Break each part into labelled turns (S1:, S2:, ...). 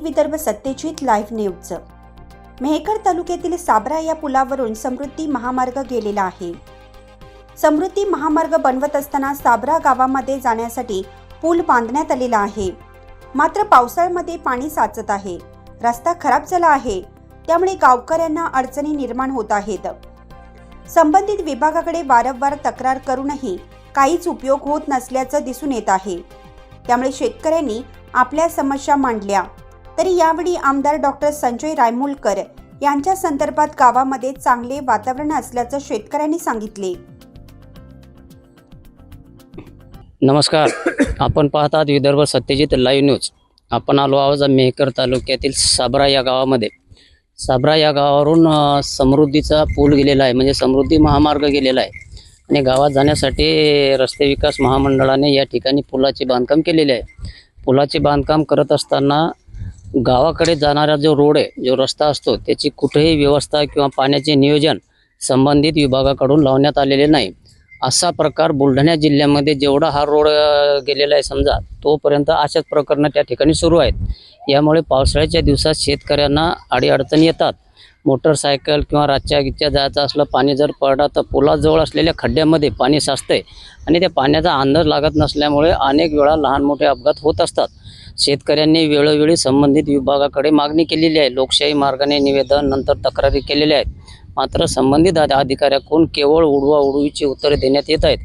S1: दैनिक Vidarbha Satyajit live news Mehkar तालुक्यातील साबरा या पुलावरून समृद्धी महामार्ग गेलेला आहे. समृद्धी महामार्ग बनवत असताना साबरा गावामध्ये जाण्यासाठी पूल बांधण्यात आलेला आहे. मात्र पावसाळ्यामध्ये पाणी साचत आहे. रस्ता खराब झाला आहे. त्यामुळे गावकऱ्यांना अडचणी निर्माण होत आहेत. संबंधित विभागाकडे वारंवार तक्रार करूनही काहीच उपयोग होत नसल्याचं दिसून येत आहे. त्यामुळे शेतकऱ्यांनी आपल्या समस्या मांडल्या. तरी यावेळी आमदार डॉक्टर संजय रायमुलकर यांच्या संदर्भात गावामध्ये चांगले वातावरण असल्याचं शेतकऱ्यांनी सांगितले.
S2: नमस्कार. आपण पाहतात विदर्भ सत्यजित लाईव्ह न्यूज. आपण आलो आहोत मेहकर तालुक्यातील साबरा या गावामध्ये. साबरा या गावावरून समृद्धीचा पूल गेलेला आहे. म्हणजे समृद्धी महामार्ग गेलेला आहे. आणि गावात जाण्यासाठी रस्ते विकास महामंडळाने या ठिकाणी पुलाचे बांधकाम केलेले आहे. पुलाचे बांधकाम करत असताना गावाकडे जाणारा जो रोड आहे जो रस्ता असतो त्याची कुठेही व्यवस्था किंवा पाण्याचे नियोजन संबंधित विभागाकडून लावण्यात आलेले नाही. असा प्रकार बुलढाणा जिल्ह्यामध्ये जेवढा हा रोड गेलेला आहे समजा तोपर्यंत अशाच प्रकरणं त्या ठिकाणी सुरू आहेत. यामुळे पावसाळ्याच्या दिवसात शेतकऱ्यांना अडीअडचणी येतात. मोटरसायकल किंवा रातच्या गिच्च्या जायचं असलं पाणी जर पडलं तर पुलाजवळ असलेल्या खड्ड्यामध्ये पाणी साचतंय आणि त्या पाण्याचा अंदाज लागत नसल्यामुळे अनेक वेळा लहान मोठे अपघात होत असतात. शेतकऱ्यांनी वेळोवेळी संबंधित विभागाकडे मागणी केलेली आहे. लोकशाही मार्गाने निवेदन नंतर तक्रारी केलेल्या आहेत. मात्र संबंधित अधि- अधिकाऱ्याकडून केवळ उडवा उडवीची उत्तरे देण्यात येत आहेत.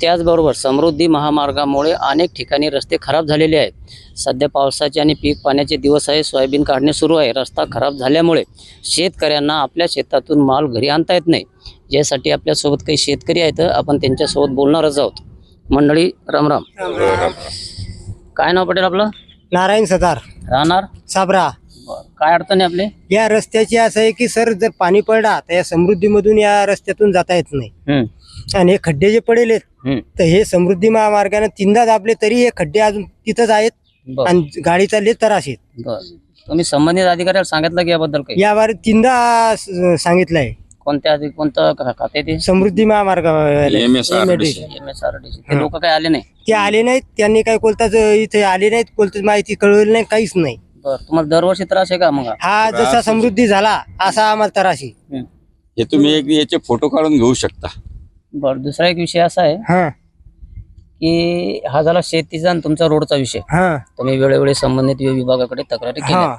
S2: त्याचबरोबर समृद्धी महामार्गामुळे अनेक ठिकाणी रस्ते खराब झालेले आहेत. सध्या पावसाचे आणि पीक पाण्याचे दिवस आहे. सोयाबीन काढणे सुरू आहे. रस्ता खराब झाल्यामुळे शेतकऱ्यांना आपल्या शेतातून माल घरी आणता येत नाही. ज्यासाठी आपल्यासोबत काही शेतकरी आहेत. आपण त्यांच्यासोबत बोलणारच आहोत. मंडळी रामराम काय नाव पटेल आपलं?
S3: नारायण सदार.
S2: राहणार?
S3: साबरा.
S2: बरं. काय अडचण आहे आपले?
S3: या रस्त्याची असं आहे की सर जर पाणी पडला तर या समृद्धीमधून या रस्त्यातून जाता येत नाही.
S2: हम्म,
S3: आणि हे खड्डे जे पडेल
S2: हम्म.
S3: तर हे समृद्धी महामार्गाने तीनदा दाबले तरी हे खड्डे अजून तिथंच आहेत
S2: बरं.
S3: आणि गाडी चालली त्रास आहेत
S2: बरं. तुम्ही संबंधित अधिकाऱ्याला सांगितलं की याबद्दल काही?
S3: यावर तीनदा स- सांगितलंय.
S2: कोणत्या कोणतं खा- खाते ते
S3: समृद्धी महामार्ग
S4: MSRDC.
S2: M S R D ते लोक काय आले नाही?
S3: ते आले नाहीत त्यांनी काही कोलताच इथे आले नाहीत कोलताच माहिती कळवली नाही काहीच नाही.
S2: बरं तुम्हाला दरवर्षी त्रास आहे का मग?
S3: हा जसा समृद्धी झाला असा आम्हाला त्रास
S2: हम्म.
S4: हे तुम्ही एक याचे फोटो काढून घेऊ शकता.
S2: बरं दुसरा एक विषय असा आहे
S3: हा.
S2: की हा झाला शेतीचा आणि तुमचा रोडचा विषय.
S3: हा.
S2: तुम्ही वेळोवेळी संबंधित विभागाकडे तक्रारी केल्या.
S3: हा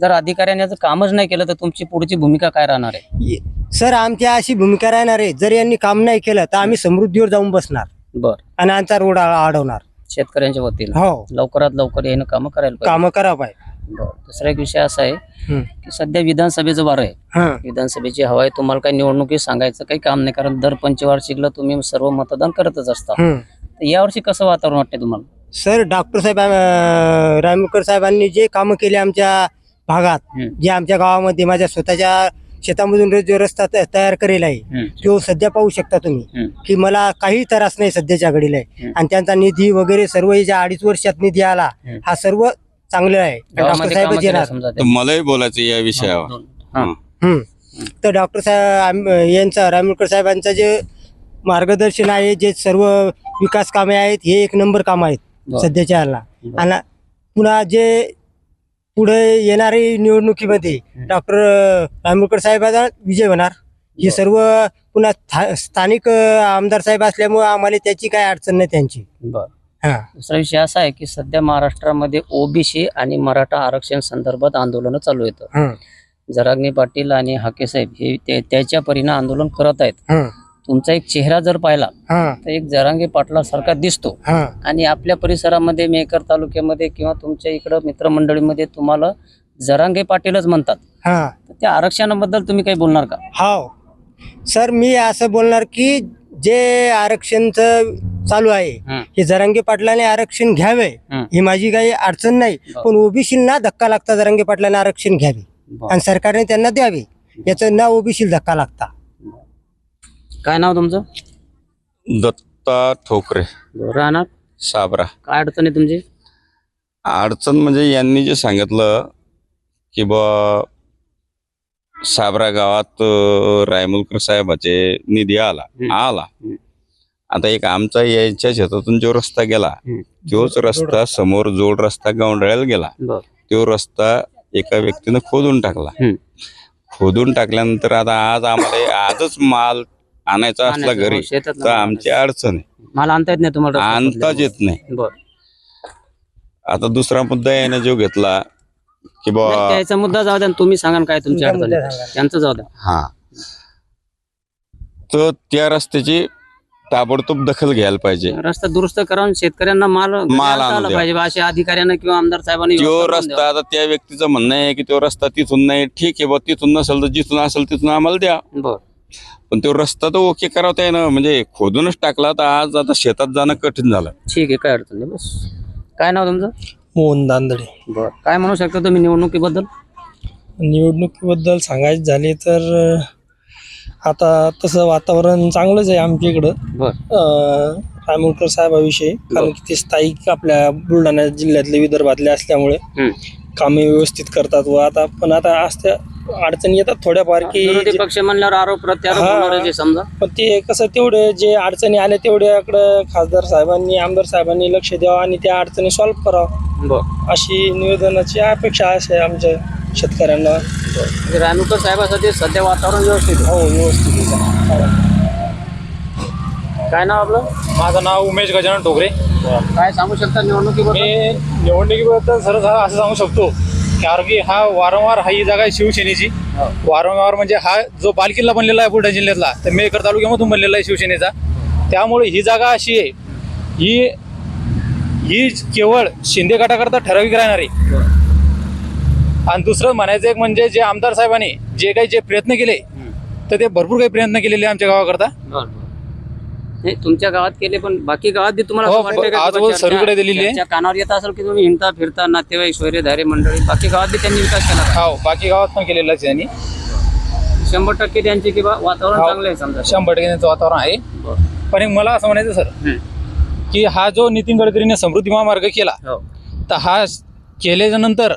S2: जर अधिकाऱ्याने याचं कामच नाही केलं तर तुमची पुढची भूमिका काय राहणार आहे?
S3: सर आमची अशी भूमिका राहणार आहे जर यांनी काम नाही केलं तर आम्ही समृद्धीवर जाऊन बसणार.
S2: बर.
S3: आणि आमचा रोड अडवणार
S2: शेतकऱ्यांच्या वतीनं?
S3: हो.
S2: लवकरात लवकर येणं कामं करायला पाहिजे.
S3: काम करा पाहिजे.
S2: बरं. दुसरा एक विषय असा आहे
S3: हम्म.
S2: की सध्या विधानसभेचं वारं आहे.
S3: हा.
S2: विधानसभेची हवा आहे तुम्हाला काही निवडणुकीत सांगायचं काही काम नाही कारण दर पंचवार्षिकला तुम्ही सर्व मतदान करतच असता. तर यावर्षी कसं वातावरण वाटते तुम्हाला?
S3: सर डॉक्टर साहेब अं, रायमुकर साहेबांनी जे कामं केले आमच्या भागात. जे आमच्या गावामध्ये माझ्या स्वतःच्या शेतामधून जो रस्ता तयार करेल आहे. तो सध्या पाहू शकता तुम्ही. की मला काही त्रास नाही सध्याच्या घडीला आहे. आणि त्यांचा निधी वगैरे सर्व हे ज्या अडीच वर्षात निधी आला. हा सर्व चांगलं आहे डॉक्टर साहेबच
S2: केली
S3: येणार.
S4: मलाही बोलायचं या विषयावर.
S3: हम्म. तर डॉक्टर साहेब आम- यांचा रामूरकर साहेबांचं जे मार्गदर्शन आहे जे सर्व विकास कामे आहेत हे एक नंबर काम आहेत. सध्याच्या. आणि पुन्हा जे पुढे येणारी निवडणुकीमध्ये डॉक्टर रामूरकर साहेबांचा विजय होणार. हे सर्व पुन्हा स्थानिक आमदार साहेब असल्यामुळे आम्हाला त्याची काय अडचण नाही त्यांची.
S2: बरं.
S3: हा.
S2: दुसरा विषय असा आहे की सध्या महाराष्ट्रामध्ये ओबीसी आणि मराठा आरक्षण संदर्भात आंदोलनं चालू आहेत.
S3: हं,
S2: जरांगे पाटील आणि हाके साहेब हे त्याच्या परीने आंदोलन करत आहेत. तुमचा एक चेहरा जर पाहिला तर एक जरांगे पाटलासारखा दिसतो. आणि आपल्या परिसरामध्ये मेकर तालुक्यामध्ये किंवा तुमच्या इकडं मित्रमंडळीमध्ये तुम्हाला जरांगे पाटीलच म्हणतात
S3: हा
S2: त्या आरक्षणाबद्दल तुम्ही काही बोलणार का
S3: हो सर मी असं बोलणार की जे आरक्षणचं चालू आहे
S2: हं.
S3: जरांगे पाटलाने आरक्षण घ्यावे
S2: हं.
S3: माझी काही अडचण नाही. पण ओबीसीला धक्का लागता जरांगे पाटलाने आरक्षण घ्यावे. आणि सरकारने त्यांना द्यावे याचं ना ओबीसी धक्का लागता
S2: काय नाव तुमचं?
S4: दत्ता ठोकरे.
S2: राहणार?
S4: साबरा.
S2: काय अडचण आहे तुमची?
S4: अडचण म्हणजे यांनी जे सांगितलं की बा साबरा गावात अं, रायमुलकर साहेबाचे निधी आला. आला. आता एक आमचा याच्या शेतातून जो रस्ता गेला
S2: हम्म.
S4: तोच रस्ता समोर जोड रस्ता गावंडाळ्याला गेला.
S2: बर.
S4: तो रस्ता एका व्यक्तीनं खोदून टाकला.
S2: हम्म.
S4: खोदून टाकल्यानंतर आता आज आम्हाला आजच माल आणायचा असला
S2: आणायचं,
S4: घरी
S2: हो, शेतात
S4: तर आमची अडचण आहे.
S2: मला आणता येत नाही तुम्हाला
S4: आणताच येत नाही.
S2: बर.
S4: आता दुसरा मुद्दा याने जो घेतला की बा
S2: त्याचा मुद्दा जाऊ द्या तुम्ही सांगा ना काय तुमची
S3: तुमचा
S2: अडचण. त्यांचं जाऊ द्या.
S4: हा. तर त्या रस्त्याची ताबडतोब दखल घ्यायला पाहिजे.
S2: रस्ता दुरुस्त करून शेतकऱ्यांना माल घरी
S4: माल
S2: आला
S4: द्या.
S2: पाहिजे बा, अशा अधिकाऱ्यांना किंवा आमदार साहेबांनी
S4: तो
S2: व्यवस्था करून
S4: रस्ता
S2: द्यावं.
S4: आता त्या व्यक्तीचं म्हणणं आहे की तो रस्ता तिथून नाही ठीक आहे बा तिथून नसेल तर जिथून असेल तिथून आम्हाला द्या.
S2: बर.
S4: पण तो रस्ता तर ओके करावता आहे ना म्हणजे खोदूनच टाकला तर आज आता शेतात जाणं कठीण झालं.
S2: ठीक आहे काय अडचण नाही बस. काय नाव तुमचं?
S5: मोहन दांदडे.
S2: बर. काय म्हणू शकता तुम्ही निवडणुकीबद्दल?
S5: निवडणुकीबद्दल सांगायचं झाले तर अं, आता तसं वातावरण चांगलंच आहे आमच्या इकडं.
S2: बर.
S5: अं, साहेबाविषयी. कारण की ते स्थायिक आपल्या बुलढाणा जिल्ह्यातले विदर्भातले असल्यामुळे
S2: हम्म.
S5: कामे व्यवस्थित करतात व आता पण आता असत्या अडचणी येतात थोड्याफार की
S2: विरोधी पक्ष म्हणल्यावर आरोप प्रत्यारोप
S5: हा.
S2: होणारच आहे समजा
S5: पण ते कसं तेवढे जे अडचणी आल्या तेवढ्याकडं खासदार साहेबांनी आमदार साहेबांनी लक्ष द्यावं आणि त्या अडचणी सॉल्व्ह करावं
S2: बर
S5: अशी निवेदनाची अपेक्षा आहे आमच्या शेतकऱ्यांना
S2: म्हणजे रायमुकर साहेबासाठी सध्या वातावरण व्यवस्थित आहे.
S5: हो व्यवस्थित आहे.
S2: काय नाव आपलं?
S6: माझं नाव उमेश गजानन टोकरे
S2: काय सांगू शकता निवडणुकीबद्दल?
S6: मी निवडणुकीबद्दल सरळ असं सांगू शकतो कारण की हा वारंवार हा ही जागा आहे शिवसेनेची. वारंवार म्हणजे हा जो बालकिल्ला बनलेला आहे बुलढाणा जिल्ह्यातला तर मेकर तालुक्यामधून बनलेला आहे शिवसेनेचा. त्यामुळे ही जागा अशी आहे ही ही केवळ शिंदे गटाकरता ठराविक राहणार आहे. आणि दुसरं म्हणायचं एक म्हणजे जे आमदार साहेबांनी जे काही जे प्रयत्न केले तर ते भरपूर काही प्रयत्न केलेले आमच्या गावाकरता.
S2: नाही तुमच्या गावात केले पण बाकी गावात बी तुम्हाला
S6: हो,
S2: असं का की
S6: सर्वीकडे दिलेली आहे.
S2: चर्चा कानावर येत असेल की तुम्ही हिंडता फिरता नातेवाईक स्वैर्यधारे मंडळी बाकी गावात बी त्यांनी विकास केला का?
S6: हो बाकी गावात पण केलेलं आहे त्यांनी
S2: शंभर टक्के त्यांची किंवा वातावरण
S6: हो.
S2: चांगलं आहे समजा
S6: शंभर टक्के त्यांचं वातावरण आहे
S2: बरं.
S6: पण एक मला असं म्हणायचं सर
S2: हम्म.
S6: की हा जो नितीन गडकरीने समृद्धी महामार्ग केला
S2: हो
S6: तर हा केल्याच्यानंतर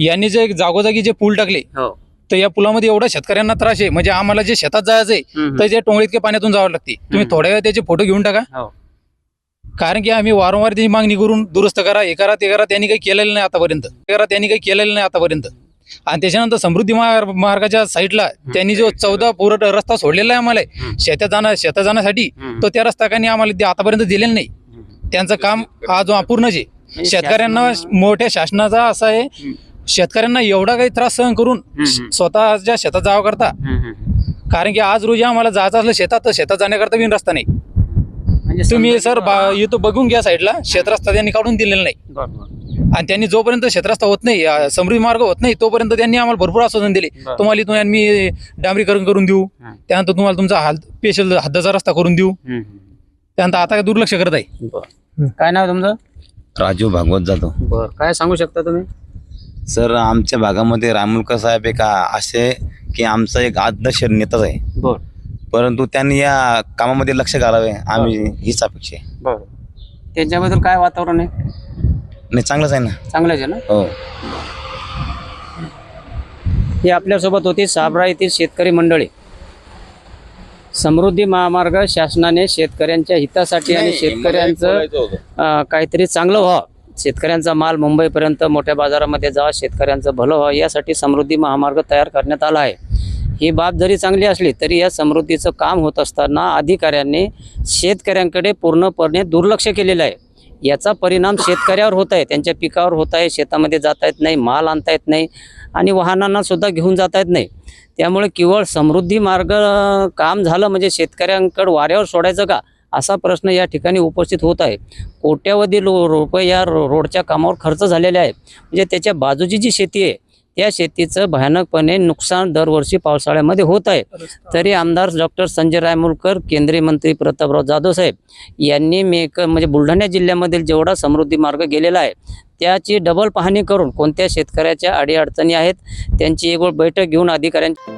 S6: यांनी जे जागोजागी जे पूल टाकले
S2: हो
S6: तर या पुलामध्ये एवढा शेतकऱ्यांना त्रास आहे. म्हणजे आम्हाला जे शेतात जायचंय. तर जे टोंगळीतके पाण्यातून जावं लागते. तुम्ही. थोड्या वेळ त्याचे फोटो घेऊन टाका.
S2: हो.
S6: कारण की आम्ही वारंवार त्याची मागणी करून दुरुस्त करा हे करा ते करा त्यांनी काही केलेलं नाही आतापर्यंत. करा त्यांनी काही केलेलं नाही आतापर्यंत. आणि त्याच्यानंतर समृद्धी मार्ग- मार्गाच्या साईडला त्यांनी जो चौदा पुरट रस्ता सोडलेला आहे आम्हाला. शेतात जाणं शेतात जाण्यासाठी. तो त्या रस्ता काही आम्हाला आतापर्यंत दिलेला नाही. त्यांचं काम हा जो अपूर्णच आहे.
S2: म्हणजे
S6: शेतकऱ्यांना मोठ्या शासनाचा असा आहे. शेतकऱ्यांना एवढा काही त्रास सहन करून
S2: हम्म.
S6: स्वतःच्या शेतात जावं करता. कारण की आज रोजी आम्हाला जायचं असलं शेतात तर शेतात जाण्याकरता बिन रस्ता नाही
S2: म्हणजे
S6: तुम्ही सर बा- इथं बघून घ्या साईडला शेतरस्ता त्यांनी काढून दिलेला नाही
S2: बरं, बरं.
S6: आणि त्यांनी जोपर्यंत शेतरस्ता होत नाही अं, समृद्धी मार्ग होत नाही तोपर्यंत त्यांनी आम्हाला भरपूर आश्वासन दिले
S2: बरं.
S6: तुम्हाला इथून आम्ही डांबरीकरण करून देऊ
S2: हा.
S6: त्यानंतर तुम्हाला तुमचा हाल स्पेशल हद्दाचा रस्ता करून देऊ
S2: हम्म, हम्म.
S6: त्यानंतर आता काय दुर्लक्ष करत आहे
S2: बरं. काय नाव तुमचं
S7: राजू भागवत जातो
S2: बर काय सांगू शकता तुम्ही
S7: सर आमच्या भागामध्ये रामुलकर साहेब एक असे की आमचा एक आदर्श नेताच आहे.
S2: बर.
S7: परंतु त्यांनी या कामामध्ये लक्ष घालावे आम्ही हीच अपेक्षा आहे.
S2: बर. त्यांच्याबद्दल काय वातावरण आहे?
S7: नाही चांगलंच आहे ना.
S2: चांगलंच आहे ना?
S7: हो.
S2: हे आपल्यासोबत होती साबरा येथील शेतकरी मंडळी. समृद्धी महामार्ग शासनाने शेतकऱ्यांच्या हितासाठी आणि शेतकऱ्यांचं अं, काहीतरी चांगलं व्हावं. शेतकऱ्यांचा माल मुंबईपर्यंत मोठ्या बाजारामध्ये जावा शेतकऱ्यांचं भलं व्हावं यासाठी समृद्धी महामार्ग तयार करण्यात आला आहे. ही बाब जरी चांगली असली तरी या समृद्धीचं काम होत असताना अधिकाऱ्यांनी शेतकऱ्यांकडे पूर्णपणे दुर्लक्ष केलेलं आहे. याचा परिणाम शेतकऱ्यावर होत आहे त्यांच्या पिकावर होत आहे शेतामध्ये जाता येत नाही माल आणता येत नाही आणि वाहनांना सुद्धा घेऊन जाता येत नाही. त्यामुळे केवळ समृद्धी मार्ग काम झालं म्हणजे शेतकऱ्यांकडे वाऱ्यावर सोडायचं का? असा प्रश्न या ठिकाणी उपस्थित होत आहे. कोट्यावधी लो रुपये या रो रोडच्या कामावर खर्च झालेले आहे. म्हणजे त्याच्या बाजूची जी शेती आहे त्या शेतीचं भयानकपणे नुकसान दरवर्षी पावसाळ्यामध्ये होत आहे. तरी. आमदार डॉक्टर संजय रायमुलकर केंद्रीय मंत्री प्रतापराव जाधव साहेब यांनी मेक म्हणजे बुलढाणा जिल्ह्यामधील जेवढा समृद्धी मार्ग गेलेला आहे त्याची डबल पाहणी करून कोणत्या शेतकऱ्याच्या अडीअडचणी आहेत त्यांची एक बैठक घेऊन अधिकाऱ्यांची